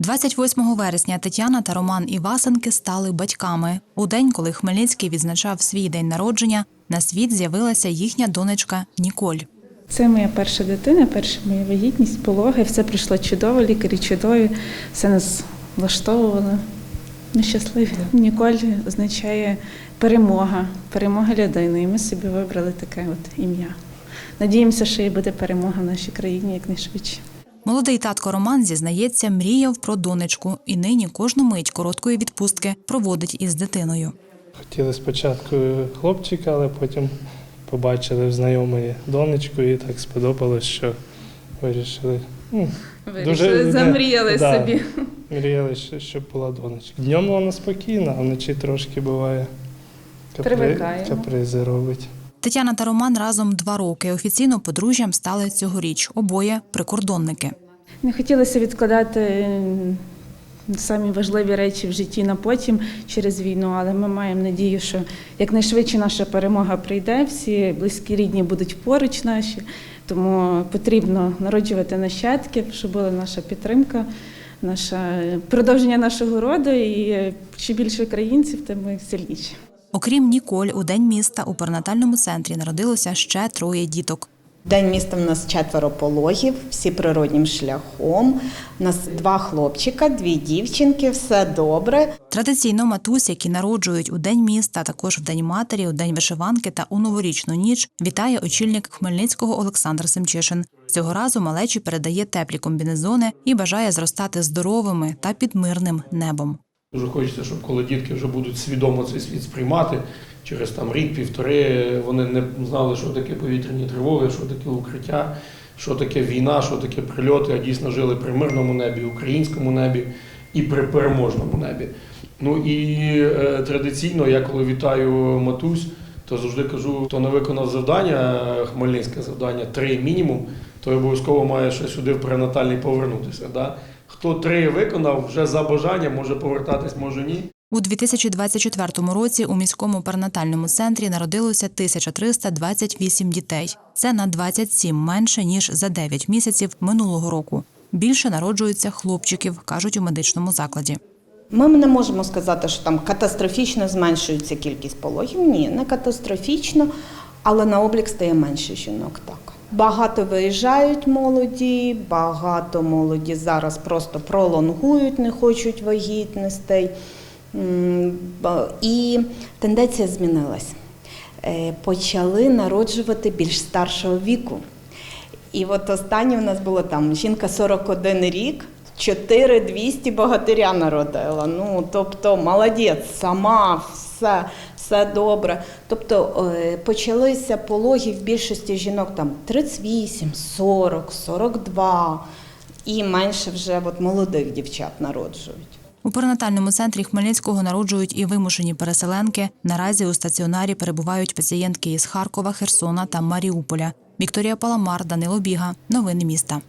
28 вересня Тетяна та Роман Івасенки стали батьками. У день, коли Хмельницький відзначав свій день народження, на світ з'явилася їхня донечка Ніколь. Це моя перша дитина, перша моя вагітність, пологи. Все пройшло чудово, лікарі чудові, все нас влаштовувало. Ми щасливі. Ніколь означає перемога, перемога людини. І ми собі вибрали таке от ім'я. Надіємося, що і буде перемога в нашій країні якнайшвидше. Молодий татко Роман зізнається, мріяв про донечку і нині кожну мить короткої відпустки проводить із дитиною. Хотіли спочатку хлопчика, але потім побачили в знайомої донечку і так сподобалось, що вирішили. Ну, Вирішили, замріяли да, собі. Мріяли, щоб була донечка. Днем вона спокійна, а вночі трошки буває Привикаємо. капризи робить. Тетяна та Роман разом два роки. Офіційно подружжям стали цьогоріч. Обоє прикордонники. Не хотілося відкладати самі важливі речі в житті на потім через війну, але ми маємо надію, що якнайшвидше наша перемога прийде, всі близькі рідні будуть поруч наші. Тому потрібно народжувати нащадків, щоб була наша підтримка, наша продовження нашого роду. І що більше українців, тим ми сильніші. Окрім Ніколь, у день міста у перинатальному центрі народилося ще троє діток. День міста в нас четверо пологів, всі природнім шляхом. У нас два хлопчика, дві дівчинки, все добре. Традиційно матусь, які народжують у день міста, також в день матері, у день вишиванки та у новорічну ніч, вітає очільник Хмельницького Олександр Семчишин. Цього разу малечі передає теплі комбінезони і бажає зростати здоровими та під мирним небом. Дуже хочеться, щоб коли дітки вже будуть свідомо цей світ сприймати, через там рік-півтори вони не знали, що таке повітряні тривоги, що таке укриття, що таке війна, що таке прильоти, а дійсно жили при мирному небі, українському небі і при переможному небі. Ну і е, традиційно, я коли вітаю матусь, то завжди кажу, хто не виконав завдання, хмельницьке завдання, три мінімум, то обов'язково має ще сюди в перинатальний повернутися. Да? Хто три виконав, вже за бажанням може повертатись, може ні. У 2024 році у міському перинатальному центрі народилося 1328 дітей. Це на 27 менше ніж за 9 місяців минулого року. Більше народжується хлопчиків, кажуть у медичному закладі. Ми не можемо сказати, що там катастрофічно зменшується кількість пологів. Ні, не катастрофічно, але на облік стає менше жінок. Так. Багато виїжджають молоді, багато молоді зараз просто пролонгують, не хочуть вагітностей. І тенденція змінилась. Е, Почали народжувати більш старшого віку. І от останнє у нас було там жінка 41 рік, 4200 богатиря народила. Ну, тобто, молодець, сама, все, все добре. Тобто е, почалися пологи в більшості жінок там 38, 40, 42 і менше вже от молодих дівчат народжують. У перинатальному центрі Хмельницького народжують і вимушені переселенки. Наразі у стаціонарі перебувають пацієнтки із Харкова, Херсона та Маріуполя. Вікторія Паламар, Данило Біга. Новини міста.